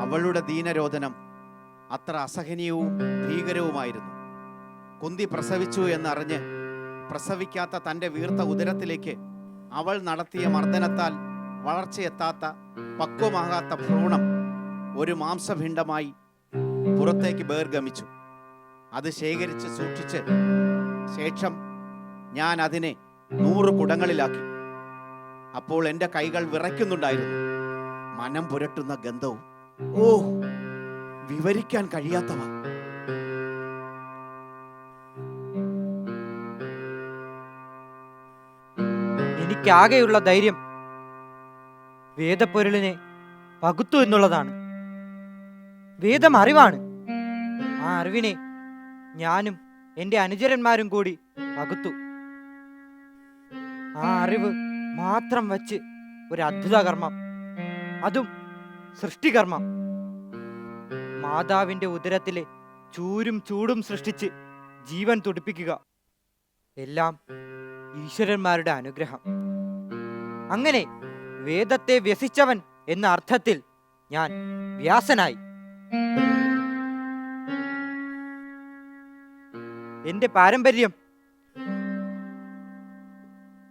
അവളുടെ ദീനരോധനം അത്ര അസഹനീയവും ഭീകരവുമായിരുന്നു. കുന്തി പ്രസവിച്ചു എന്നറിഞ്ഞ് പ്രസവിക്കാത്ത തന്റെ വീർത്ത ഉദരത്തിലേക്ക് അവൾ നടത്തിയ മർദ്ദനത്താൽ വളർച്ചയെത്താത്ത പക്വമാകാത്ത ഭ്രൂണം ഒരു മാംസഭിണ്ഡമായി പുറത്തേക്ക് ബേർഗമിച്ചു അത് ശേഖരിച്ച് സൂക്ഷിച്ച് ശേഷം ഞാൻ അതിനെ നൂറ് കുടങ്ങളിലാക്കി. അപ്പോൾ എന്റെ കൈകൾ വിറയ്ക്കുന്നുണ്ടായിരുന്നു. മനം പുരട്ടുന്ന ഗന്ധവും ഓ. വിവരിക്കാൻ കഴിയാത്തവ. എനിക്കാകെയുള്ള ധൈര്യം വേദപ്പൊരുളിനെ പകുത്തു എന്നുള്ളതാണ്. വേദം അറിവാണ്. ആ അറിവിനെ ഞാനും എന്റെ അനുചരന്മാരും കൂടി പകുത്തു. ആ അറിവ് മാത്രം വച്ച് ഒരു അത്ഭുത കർമ്മം അതും സൃഷ്ടികർമ്മം. മാതാവിന്റെ ഉദരത്തിലെ ചൂരും ചൂടും സൃഷ്ടിച്ച് ജീവൻ തുടിപ്പിക്കുക. എല്ലാം ഈശ്വരന്മാരുടെ അനുഗ്രഹം. അങ്ങനെ വേദത്തെ വ്യസിച്ചവൻ എന്ന അർത്ഥത്തിൽ ഞാൻ വ്യാസനായി. എന്റെ പാരമ്പര്യം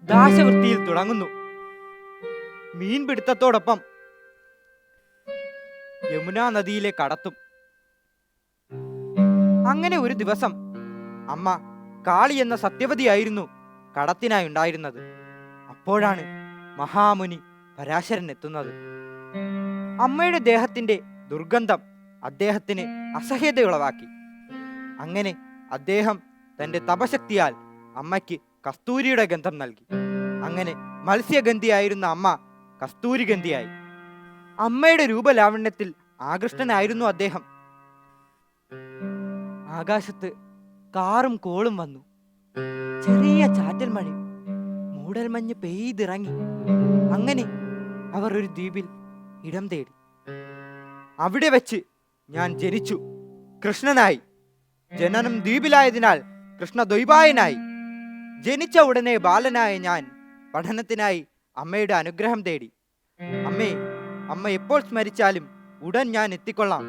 ദാശവൃത്തിയിൽ തുടങ്ങുന്നു. മീൻപിടുത്തത്തോടൊപ്പം യമുനാ നദിയിലെ കടത്തും. അങ്ങനെ ഒരു ദിവസം അമ്മ കാളി എന്ന സത്യവതിയായിരുന്നു കടത്തിനായി ഉണ്ടായിരുന്നത്. അപ്പോഴാണ് മഹാമുനി പരാശരൻ എത്തുന്നത്. അമ്മയുടെ ദേഹത്തിന്റെ ദുർഗന്ധം അദ്ദേഹത്തിന് അസഹ്യതയുളവാക്കി. അങ്ങനെ അദ്ദേഹം തന്റെ തപശക്തിയാൽ അമ്മയ്ക്ക് കസ്തൂരിയുടെ ഗന്ധം നൽകി. അങ്ങനെ മത്സ്യഗന്ധിയായിരുന്ന അമ്മ കസ്തൂരിഗന്ധിയായി. അമ്മയുടെ രൂപലാവണ്യത്തിൽ ആകൃഷ്ടനായിരുന്നു അദ്ദേഹം. ആകാശത്ത് കാറും കോളും വന്നു. ചെറിയ ചാറ്റൽ മഴയും മൂടൽമഞ്ഞ് പെയ്തിറങ്ങി. അങ്ങനെ അവർ ഒരു ദ്വീപിൽ ഇടം തേടി. അവിടെ വെച്ച് ഞാൻ ജനിച്ചു. കൃഷ്ണനായി. ജനനം ദ്വീപിലായതിനാൽ കൃഷ്ണ ദ്വൈപായനായി ജനിച്ച ഉടനെ ബാലനായ ഞാൻ പഠനത്തിനായി അമ്മയുടെ അനുഗ്രഹം തേടി. അമ്മേ അമ്മ എപ്പോൾ സ്മരിച്ചാലും ഉടൻ ഞാൻ എത്തിക്കൊള്ളാം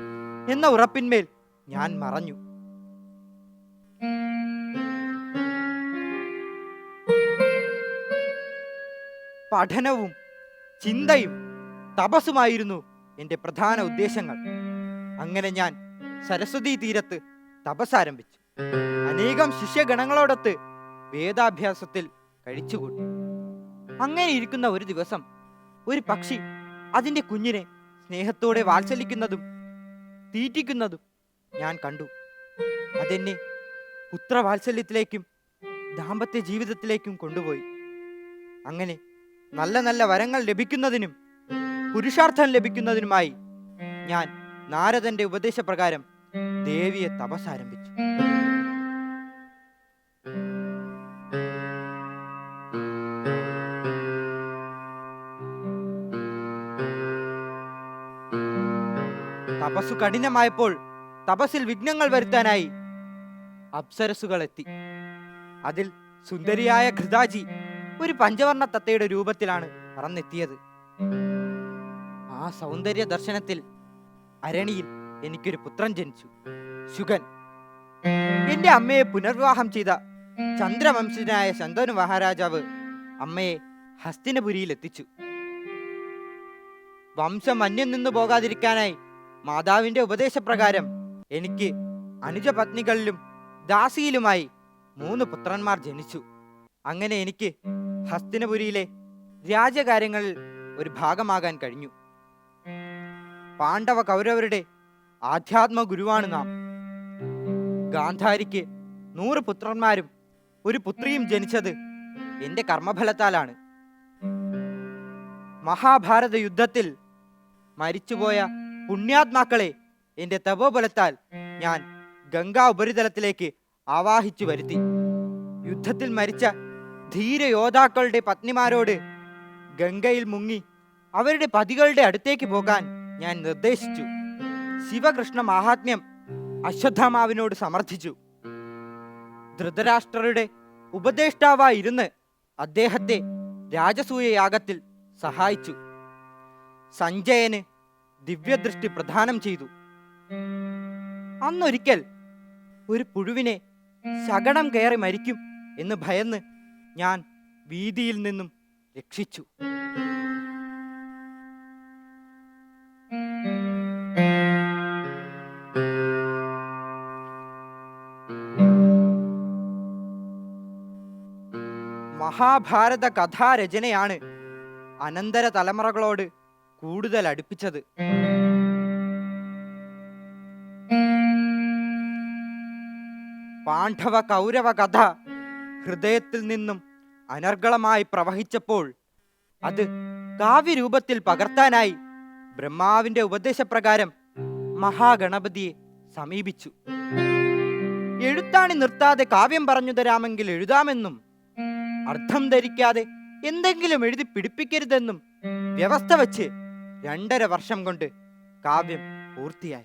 എന്ന ഉറപ്പിന്മേൽ ഞാൻ മറഞ്ഞു. പഠനവും ചിന്തയും തപസ്സുമായിരുന്നു എന്റെ പ്രധാന ഉദ്ദേശങ്ങൾ. അങ്ങനെ ഞാൻ സരസ്വതി തീരത്ത് തപസ് ആരംഭിച്ചു അനേകം ശിഷ്യഗണങ്ങളോടൊത്ത് വേദാഭ്യാസത്തിൽ കഴിച്ചുകൂട്ടി. അങ്ങനെ ഇരിക്കുന്ന ഒരു ദിവസം ഒരു പക്ഷി അതിന്റെ കുഞ്ഞിനെ സ്നേഹത്തോടെ വാത്സലിക്കുന്നതും തീറ്റിക്കുന്നതും ഞാൻ കണ്ടു. അതെന്നെ പുത്രവാത്സല്യത്തിലേക്കും ദാമ്പത്യ ജീവിതത്തിലേക്കും കൊണ്ടുപോയി. അങ്ങനെ നല്ല നല്ല വരങ്ങൾ ലഭിക്കുന്നതിനും പുരുഷാർത്ഥം ലഭിക്കുന്നതിനുമായി ഞാൻ നാരദന്റെ ഉപദേശപ്രകാരം ദേവിയെ തപസ് ആരംഭിച്ചു. തപസ്സു കഠിനമായപ്പോൾ തപസ്സിൽ വിഘ്നങ്ങൾ വരുത്താനായി അപ്സരസുകൾ എത്തി അതിൽ സുന്ദരിയായ ഘൃതാജി ഒരു പഞ്ചവർണ തത്തയുടെ രൂപത്തിലാണ് പറന്നെത്തിയത്. ആ സൗന്ദര്യ ദർശനത്തിൽ അരണിയിൽ എനിക്കൊരു പുത്രൻ ജനിച്ചു. ശുഗൻ. എന്റെ അമ്മയെ പുനർവിവാഹം ചെയ്ത ചന്ദ്രവംശജനായ ശന്തനു മഹാരാജാവ് അമ്മയെ ഹസ്തിനപുരിയിൽ എത്തിച്ചു വംശം അന്യം നിന്നു പോകാതിരിക്കാനായി മാതാവിന്റെ ഉപദേശപ്രകാരം എനിക്ക് അനുജപത്നികളിലും ദാസിയിലുമായി മൂന്ന് പുത്രന്മാർ ജനിച്ചു. അങ്ങനെ എനിക്ക് ഹസ്തിനപുരിയിലെ രാജകാര്യങ്ങളിൽ ഒരു ഭാഗമാകാൻ കഴിഞ്ഞു. പാണ്ഡവ കൗരവരുടെ ആധ്യാത്മ ഗുരുവാണ് നാം. ഗാന്ധാരിക്ക് നൂറ് പുത്രന്മാരും ഒരു പുത്രിയും ജനിച്ചത് എന്റെ കർമ്മഫലത്താലാണ്. മഹാഭാരത യുദ്ധത്തിൽ മരിച്ചുപോയ പുണ്യാത്മാക്കളെ എന്റെ തപോബലത്താൽ ഞാൻ ഗംഗാ ഉപരിതലത്തിലേക്ക് ആവാഹിച്ചു വരുത്തി. യുദ്ധത്തിൽ മരിച്ച ധീര യോദ്ധാക്കളുടെ പത്നിമാരോട് ഗംഗയിൽ മുങ്ങി അവരുടെ പതികളുടെ അടുത്തേക്ക് പോകാൻ ഞാൻ നിർദ്ദേശിച്ചു. ശിവകൃഷ്ണ മാഹാത്മ്യം അശ്വത്ഥാമാവിനോട് സമർത്ഥിച്ചു. ധൃതരാഷ്ട്രരുടെ ഉപദേഷ്ടാവായി ഇരുന്ന് അദ്ദേഹത്തെ രാജസൂയയാഗത്തിൽ സഹായിച്ചു. സഞ്ജയന് ദിവ്യദൃഷ്ടി പ്രദാനം ചെയ്തു. അന്നൊരിക്കൽ ഒരു പുഴുവിനെ ശകടം കയറി മരിക്കും എന്ന് ഭയന്ന് ഞാൻ വീതിയിൽ നിന്നും രക്ഷിച്ചു. മഹാഭാരത കഥാരചനയാണ് അനന്തര തലമുറകളോട് കൂടുതൽ അടുപ്പിച്ചത് പാണ്ഡവ കൗരവ കഥ ഹൃദയത്തിൽ നിന്നും അനർഗളമായി പ്രവഹിച്ചപ്പോൾ അത് കാവ്യരൂപത്തിൽ പകർത്താനായി ബ്രഹ്മാവിന്റെ ഉപദേശപ്രകാരം മഹാഗണപതിയെ സമീപിച്ചു. എഴുത്താണി നിർത്താതെ കാവ്യം പറഞ്ഞു തരാമെങ്കിൽ എഴുതാമെന്നും അർത്ഥം ധരിക്കാതെ എന്തെങ്കിലും എഴുതി പിടിപ്പിക്കരുതെന്നും വ്യവസ്ഥ വച്ച് രണ്ടര വർഷം കൊണ്ട് കാവ്യം പൂർത്തിയായി.